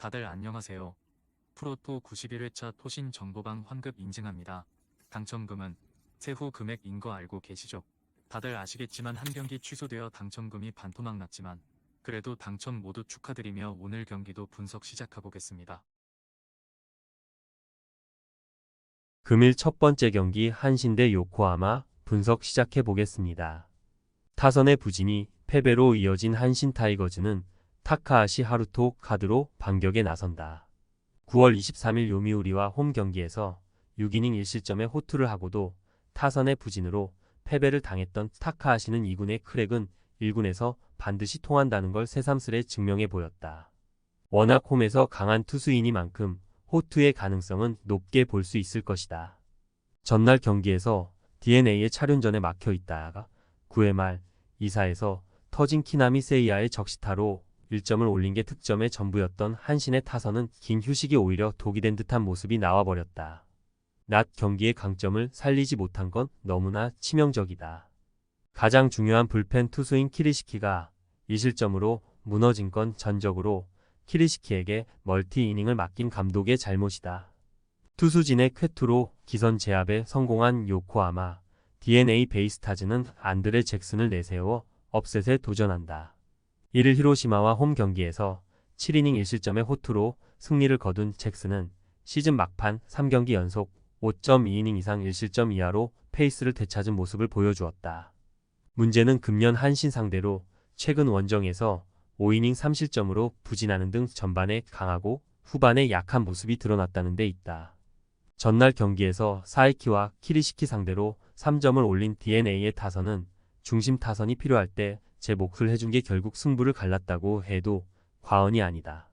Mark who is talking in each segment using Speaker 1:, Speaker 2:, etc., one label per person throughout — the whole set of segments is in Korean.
Speaker 1: 다들 안녕하세요. 프로토 91회차 토신 정보방 환급 인증합니다. 당첨금은 세후 금액인 거 알고 계시죠? 다들 아시겠지만 한 경기 취소되어 당첨금이 반토막 났지만 그래도 당첨 모두 축하드리며 오늘 경기도 분석 시작해보겠습니다.
Speaker 2: 금일 첫 번째 경기 한신 대 요코하마 분석 시작해 보겠습니다. 타선의 부진이 패배로 이어진 한신 타이거즈는 타카하시 하루토 카드로 반격에 나선다. 9월 23일 요미우리와 홈 경기에서 6이닝 1실점의 호투를 하고도 타선의 부진으로 패배를 당했던 타카하시는 2군의 크랙은 1군에서 반드시 통한다는 걸 새삼스레 증명해 보였다. 워낙 홈에서 강한 투수이니만큼 호투의 가능성은 높게 볼 수 있을 것이다. 전날 경기에서 DNA의 차륜전에 막혀 있다가 9회 말 2사에서 터진 키나미 세이야의 적시타로 1점을 올린 게 특점의 전부였던 한신의 타선은 긴 휴식이 오히려 독이 된 듯한 모습이 나와버렸다. 낮 경기의 강점을 살리지 못한 건 너무나 치명적이다. 가장 중요한 불펜 투수인 키리시키가 2실점으로 무너진 건 전적으로 키리시키에게 멀티 이닝을 맡긴 감독의 잘못이다. 투수진의 쾌투로 기선 제압에 성공한 요코하마, DNA 베이스타즈는 안드레 잭슨을 내세워 업셋에 도전한다. 이를 히로시마와 홈 경기에서 7이닝 1실점의 호투로 승리를 거둔 잭슨은 시즌 막판 3경기 연속 5.2이닝 이상 1실점 이하로 페이스를 되찾은 모습을 보여주었다. 문제는 금년 한신 상대로 최근 원정에서 5이닝 3실점으로 부진하는 등 전반에 강하고 후반에 약한 모습이 드러났다는 데 있다. 전날 경기에서 사이키와 키리시키 상대로 3점을 올린 DNA의 타선은 중심 타선이 필요할 때 제 몫을 해준 게 결국 승부를 갈랐다고 해도 과언이 아니다.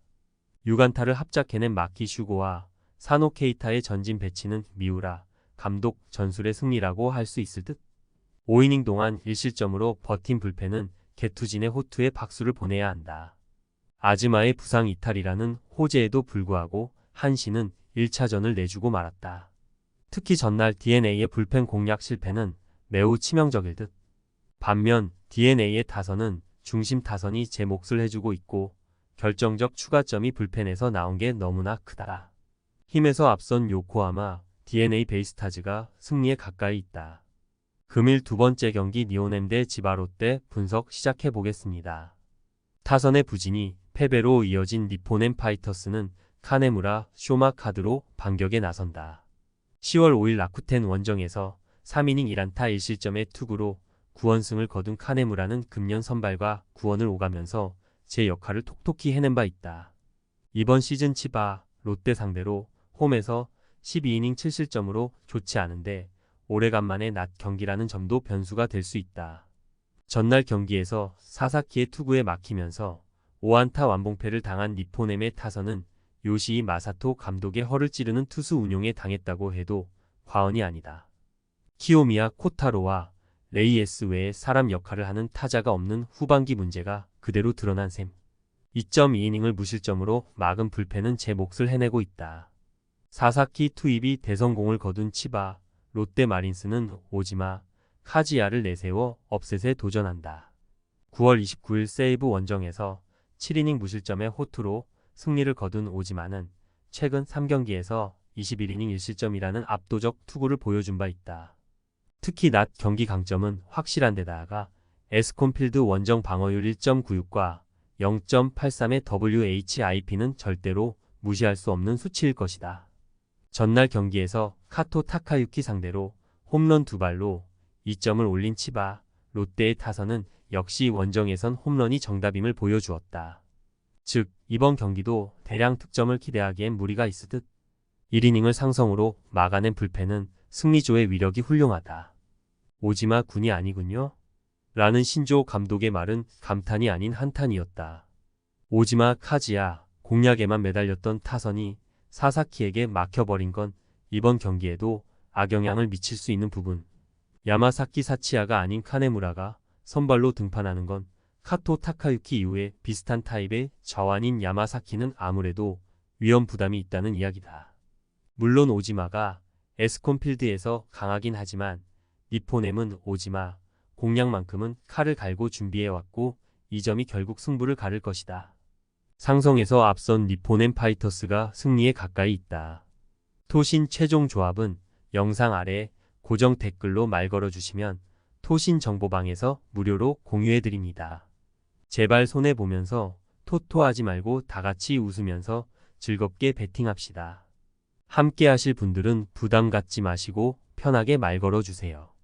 Speaker 2: 유간타를 합작해낸 마키 슈고와 사노 케이타의 전진 배치는 미우라 감독 전술의 승리라고 할 수 있을 듯. 5이닝 동안 1실점으로 버틴 불펜은 개투진의 호투에 박수를 보내야 한다. 아즈마의 부상 이탈이라는 호재에도 불구하고 한신은 1차전을 내주고 말았다. 특히 전날 DNA의 불펜 공략 실패는 매우 치명적일 듯. 반면 DNA의 타선은 중심 타선이 제 몫을 해주고 있고 결정적 추가점이 불펜에서 나온 게 너무나 크다. 힘에서 앞선 요코하마 DNA 베이스타즈가 승리에 가까이 있다. 금일 두 번째 경기 니오넴 대 지바롯 대 분석 시작해 보겠습니다. 타선의 부진이 패배로 이어진 니포넴 파이터스는 카네무라 쇼마 카드로 반격에 나선다. 10월 5일 라쿠텐 원정에서 3이닝 1안타 1실점의 투구로 9원승을 거둔 카네무라는 금년 선발과 9원을 오가면서 제 역할을 톡톡히 해낸 바 있다. 이번 시즌 치바 롯데 상대로 홈에서 12이닝 7실점으로 좋지 않은데 오래간만에 낮 경기라는 점도 변수가 될 수 있다. 전날 경기에서 사사키의 투구에 막히면서 5안타 완봉패를 당한 니포넴의 타선은 요시이 마사토 감독의 허를 찌르는 투수 운용에 당했다고 해도 과언이 아니다. 키오미야 코타로와 레이에스 외에 사람 역할을 하는 타자가 없는 후반기 문제가 그대로 드러난 셈. 2.2이닝을 무실점으로 막은 불펜은 제 몫을 해내고 있다. 사사키 투입이 대성공을 거둔 치바, 롯데 마린스는 오지마, 카지야를 내세워 업셋에 도전한다. 9월 29일 세이브 원정에서 7이닝 무실점의 호투로 승리를 거둔 오지마는 최근 3경기에서 21이닝 1실점이라는 압도적 투구를 보여준 바 있다. 특히 낮 경기 강점은 확실한 데다가 에스콘필드 원정 방어율 1.96과 0.83의 WHIP는 절대로 무시할 수 없는 수치일 것이다. 전날 경기에서 카토 타카유키 상대로 홈런 두 발로 2점을 올린 치바, 롯데의 타선은 역시 원정에선 홈런이 정답임을 보여주었다. 즉, 이번 경기도 대량 득점을 기대하기엔 무리가 있을 듯. 1이닝을 상성으로 막아낸 불펜은 승리조의 위력이 훌륭하다. 오지마 군이 아니군요. 라는 신조 감독의 말은 감탄이 아닌 한탄이었다. 오지마 카지야 공략에만 매달렸던 타선이 사사키에게 막혀버린 건 이번 경기에도 악영향을 미칠 수 있는 부분. 야마사키 사치야가 아닌 카네무라가 선발로 등판하는 건 카토 타카유키 이후에 비슷한 타입의 저완인 야마사키는 아무래도 위험 부담이 있다는 이야기다. 물론 오지마가 에스콘필드에서 강하긴 하지만 니포넴은 오지마 공략만큼은 칼을 갈고 준비해왔고 이 점이 결국 승부를 가를 것이다. 상성에서 앞선 리포넨 파이터스가 승리에 가까이 있다. 토신 최종 조합은 영상 아래 고정 댓글로 말 걸어주시면 토신 정보방에서 무료로 공유해드립니다. 제발 손해보면서 토토하지 말고 다 같이 웃으면서 즐겁게 베팅합시다. 함께 하실 분들은 부담 갖지 마시고 편하게 말 걸어주세요.